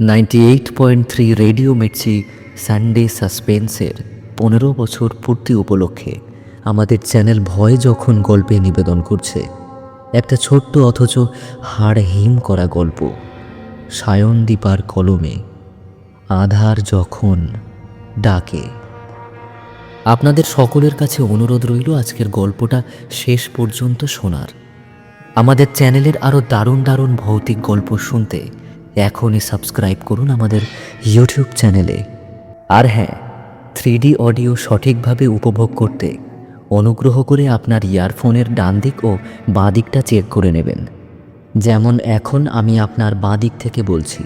Ninety eight point three radio Mirchi Sunday সাসপেন্সের পনেরো বছর পূর্তি উপলক্ষে আমাদের চ্যানেল ভয় যখন গল্পে নিবেদন করছে, একটা ছোট্ট অথচ হাড় হিম করা গল্প। সায়নদীপার কলমে আধার যখন ডাকে। আপনাদের সকলের কাছে অনুরোধ রইল আজকের গল্পটা শেষ পর্যন্ত শোনার। আমাদের চ্যানেলের আরও দারুণ দারুণ ভৌতিক গল্প শুনতে এখনই সাবস্ক্রাইব করুন আমাদের ইউটিউব চ্যানেলে আর হ্যাঁ থ্রি অডিও সঠিকভাবে উপভোগ করতে অনুগ্রহ করে আপনার ইয়ারফোনের ডান দিক ও বাঁ দিকটা চেক করে নেবেন। যেমন এখন আমি আপনার বাঁ দিক থেকে বলছি,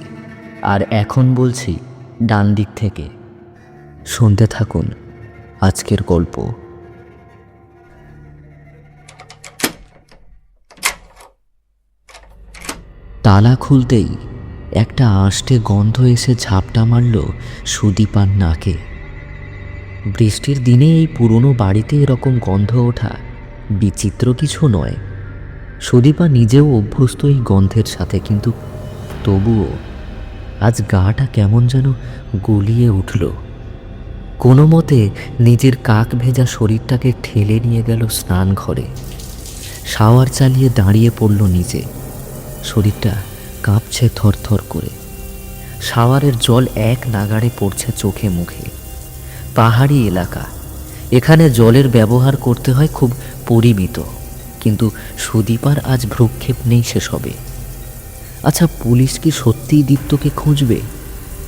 আর এখন বলছি ডান দিক থেকে। শুনতে থাকুন আজকের গল্প। তালা খুলতেই একটা আষ্টে গন্ধ এসে ঝাপটা মারল সুদীপার নাকে। বৃষ্টির দিনে এই পুরনো বাড়িতে এরকম গন্ধ ওঠা বিচিত্র কিছু নয়। সুদীপা নিজেও অভ্যস্ত এই গন্ধের সাথে, কিন্তু তবুও আজ গাটা কেমন যেন গুলিয়ে উঠল। কোনো মতে নিজের কাক ভেজা শরীরটাকে ঠেলে নিয়ে গেল স্নান ঘরে শাওয়ার চালিয়ে দাঁড়িয়ে পড়ল নিজে। শরীরটা কাঁপছে থরথর করে। শাওয়ারের জল এক নাগাড়ে পড়ছে চোখে মুখে। পাহাড়ি এলাকা। এখানে জলের ব্যবহার করতে হয় খুব পরিমিত, কিন্তু সুদীপার আজ ভ্রুক্ষেপ নেই সেসবে। আচ্ছা পুলিশ কি সত্যিই দীপ্তকে খুঁজবে?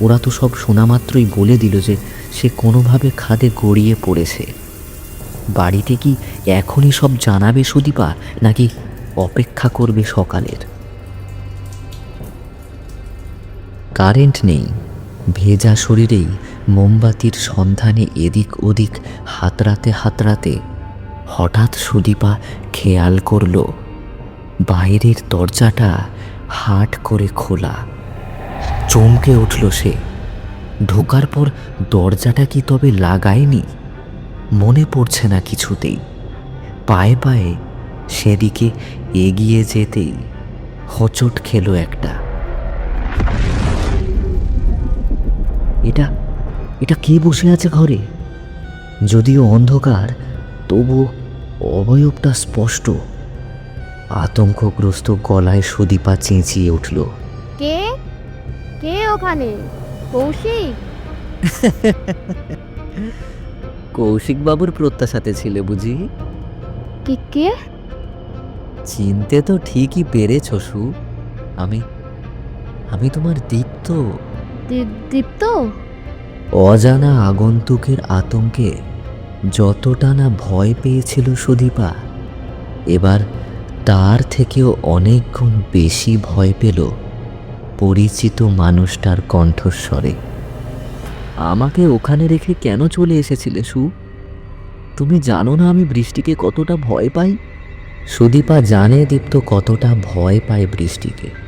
ওরা তো সব শোনা মাত্রই বলে দিল যে সে কোনোভাবে খাদে গড়িয়ে পড়েছে। বাড়িতে কি এখনই সব জানাবে সুদীপা, নাকি অপেক্ষা করবে সকালের? কারেন্ট নেই। ভেজা শরীরেই মোমবাতির সন্ধানে এদিক ওদিক হাতড়াতে হাতড়াতে হঠাৎ সুদীপা খেয়াল করল, বাইরের দরজাটা হাট করে খোলা। চমকে উঠল সে। ঢোকার পর দরজাটা কি তবে লাগায়নি? মনে পড়ছে না কিছুতেই। পায়ে পায়ে সেদিকে এগিয়ে যেতেই হচট খেলো একটা। এটা এটা কে বসে আছে ঘরে? যদিও অন্ধকার তবু অবয়বটা স্পষ্ট। আতঙ্কগ্রস্ত গলায় সুদীপা চেঁচিয়ে উঠল। কে? কে ওখানে? কৌশিক? কৌশিক বাবুর প্রত্যাশাতে ছিলে বুঝি? কে কে? চিনতে তো ঠিকই পেরেছ সু। আমি আমি তোমার দীপ্ত। দীপ্ত? অজানা আগন্তুকের আতঙ্কে যতটা না ভয় পেয়েছিল সুদীপা, এবার তার থেকেও অনেক গুণ বেশি ভয় পেল পরিচিত মানুষটার কণ্ঠস্বরে। আমাকে ওখানে রেখে কেন চলে এসেছিলে, সু? তুমি জানো না আমি বৃষ্টিকে কতটা ভয় পাই? সুদীপা জানে দীপ্ত কতটা ভয় পায় বৃষ্টিকে।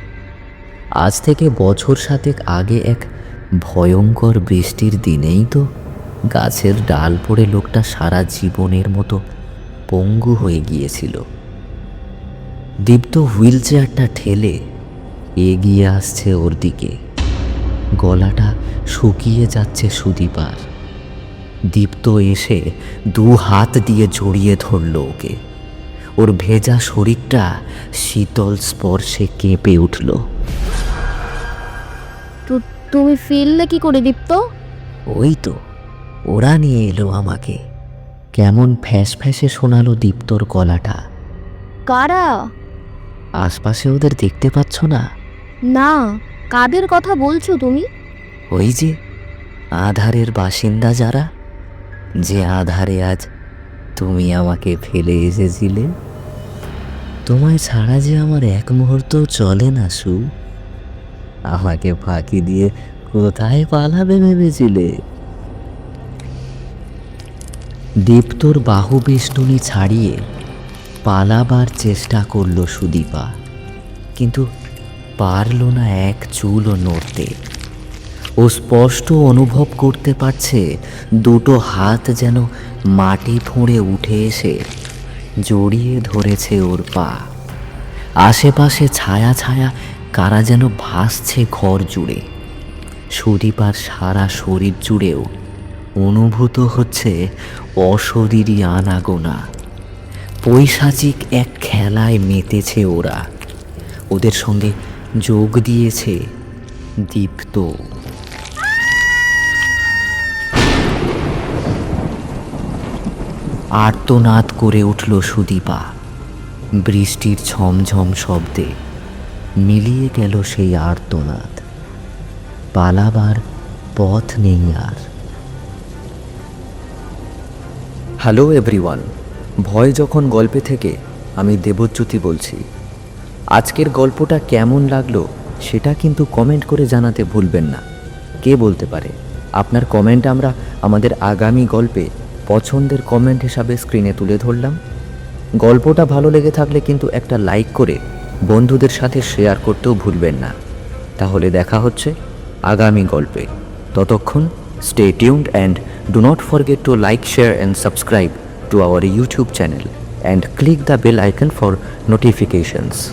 আজ থেকে বছর সাতেক আগে এক ভয়ঙ্কর বৃষ্টির দিনেই তো গাছের ডাল পড়ে লোকটা সারা জীবনের মতো পঙ্গু হয়ে গিয়েছিল। দীপ্ত হুইল চেয়ারটা ঠেলে এগিয়ে আসছে ওর দিকে। গলাটা শুকিয়ে যাচ্ছে সুদীপার। দীপ্ত এসে দু হাত দিয়ে জড়িয়ে ধরল ওকে। ওর ভেজা শরীরটা শীতল স্পর্শে কেঁপে উঠল। তুমি ফিরলে কি করে দীপ্ত? ওই তো ওরা নিয়ে এলো আমাকে। কেমন ফ্যাস ফ্যাসে শোনালো দীপ্তর গলাটা। কারা? আশপাশে ওদের দেখতে পাচ্ছ না? না কাদের কথা বলছো তুমি? ওই যে আধারের বাসিন্দা যারা। যে আধারে আজ তুমি আমাকে ফেলে এসেছিলে। তোমায় ছাড়া যে আমার এক মুহূর্ত চলে না সু। আমাকে ফাঁকি দিয়ে কোথায় পালাবে ভেবেছিলে? দীপ্তর বাহু বেষ্টনী ছাড়িয়ে পালাবার চেষ্টা করল সুদীপা, কিন্তু পারল না এক চুলও নড়তে। ও স্পষ্ট অনুভব করতে পারছে দুটো হাত যেন মাটি ফুঁড়ে উঠে এসে জড়িয়ে ধরেছে ওর পা। আশেপাশে ছায়া ছায়া কারা যেন ভাসছে ঘর জুড়ে। সুদীপার সারা শরীর জুড়েও অনুভূত হচ্ছে অশরীরী আনাগোনা। পৈশাচিক এক খেলায় মেতেছে ওরা। ওদের সঙ্গে যোগ দিয়েছে দীপ্ত। আর্তনাদ করে উঠল সুদীপা। বৃষ্টির ঝমঝম শব্দে। মিলিয়ে গেল সেই আর্তনাদ। পালাবার পথ নেই আর। হ্যালো এভরিওয়ান, ভয় যখন গল্পে থেকে, আমি দেবজ্যোতি বলছি। আজকের গল্পটা কেমন লাগল, সেটা কিন্তু কমেন্ট করে জানাতে ভুলবেন না। কে বলতে পারে? আপনার কমেন্ট আমরা আমাদের আগামী গল্পে পছন্দের কমেন্ট হিসাবে স্ক্রিনে তুলে ধরলাম। গল্পটা ভালো লেগে থাকলে কিন্তু একটা লাইক করে বন্ধুদের সাথে শেয়ার করতেও ভুলবেন না। তাহলে দেখা হচ্ছে আগামী গল্পে। ততক্ষণ stay tuned and do not forget to like share and subscribe to our YouTube channel and click the bell icon for notifications